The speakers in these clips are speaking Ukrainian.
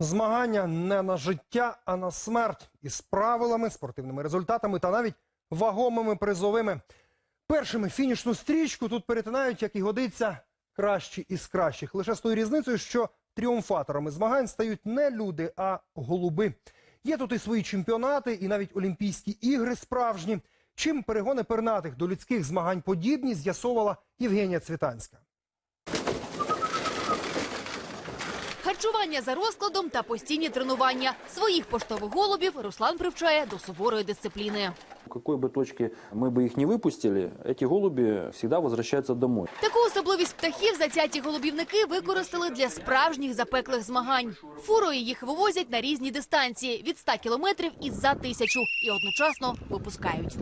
Змагання не на життя, а на смерть із правилами, спортивними результатами та навіть вагомими призовими. Першими фінішну стрічку тут перетинають, як і годиться, кращі із кращих. Лише з тою різницею, що тріумфаторами змагань стають не люди, а голуби. Є тут і свої чемпіонати, і навіть Олімпійські ігри справжні. Чим перегони пернатих до людських змагань подібні, з'ясовувала Євгенія Цвітанська. Харчування за розкладом та постійні тренування. Своїх поштових голубів Руслан привчає до суворої дисципліни. В какой бы точке мы бы их не выпустили, эти голуби всегда возвращаются домой. Таку особливість птахів затяті голубівники використали для справжніх запеклих змагань. Фурою їх вивозять на різні дистанції від 100 кілометрів і за тисячу, і одночасно випускають.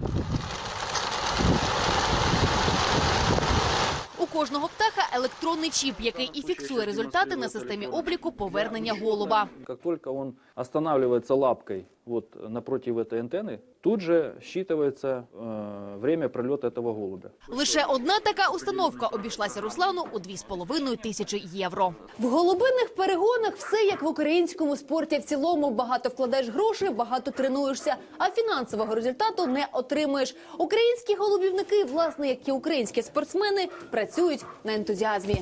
Кожного птаха електронний чіп, який і фіксує результати на системі обліку повернення голуба. Як тільки він останавливается лапкой вот напротив этой антенны, тут же считывается э, время пролета этого голубя. Лише одна така установка обійшлася Руслану у 2,5 тисячі євро. В голубиних перегонах все як в українському спорті в цілому. Багато вкладаєш грошей, багато тренуєшся, а фінансового результату не отримуєш. Українські голубівники, власне, як і українські спортсмени, працюють на ентузіазмі.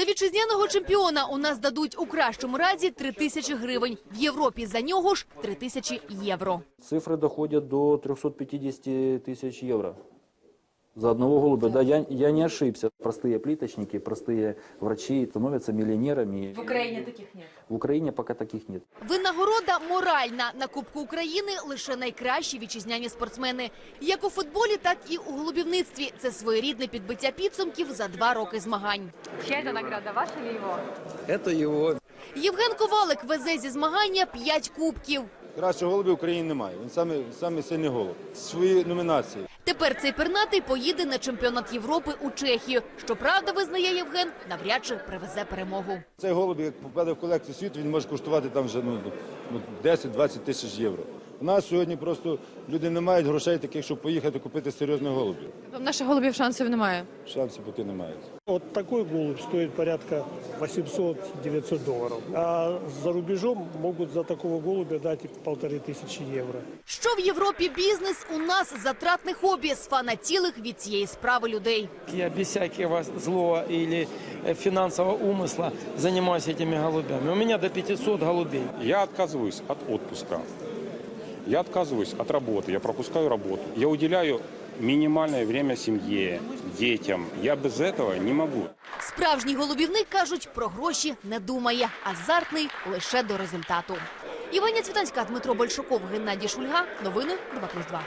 За вітчизняного чемпіона у нас дадуть у кращому разі 3 тисячі гривень. В Європі за нього ж 3 тисячі євро. Цифри доходять до 350 тисяч евро. За одного голубя, да, я, я не ошибся. Простые плиточники, простые врачи становятся миллионерами. В Украине таких нет? В Украине пока таких нет. Винагорода моральна. На Кубку України лише найкращі вітчизняні спортсмени. Як у футболі, так і у голубівництві. Це своєрідне підбиття підсумків за два роки змагань. Чья это награда, ваша или его? Это его. Євген Ковалик везе зі змагання 5 кубків. Кращого голубя в Україні немає. Він саме, саме сильний голуб. Свої номінації. Тепер цей пернатий поїде на чемпіонат Європи у Чехію. Щоправда, визнає Євген, навряд чи привезе перемогу. Цей голуб, як попаде в колекцію світу, він може коштувати там вже ну, ну, 10-20 тисяч євро. У нас сьогодні просто люди не мають грошей таких, щоб поїхати купити серйозних голубів. В наших голубів шансів немає. Шансів поки не мають. Вот такой голубь стоит порядка 800-900 долларов. А за рубежом могут за такого голубя дать и полторы тысячи евро. Що в Європі бізнес у нас затратне хобі сфанатілих від цієї справи людей. Я без всякого злого или э, финансового умысла занимаюсь этими голубями. У меня до 500 голубей. Я отказываюсь от отпуска. Я отказываюсь от работы. Я пропускаю работу. Я уделяю минимальное время семье, детям. Я без этого не могу. Справжній голубівник кажуть, про гроші не думає, азартний лише до результату. Євгенія Цвітанська, Дмитро Большаков, Геннадій Шульга. Новини 2+,2.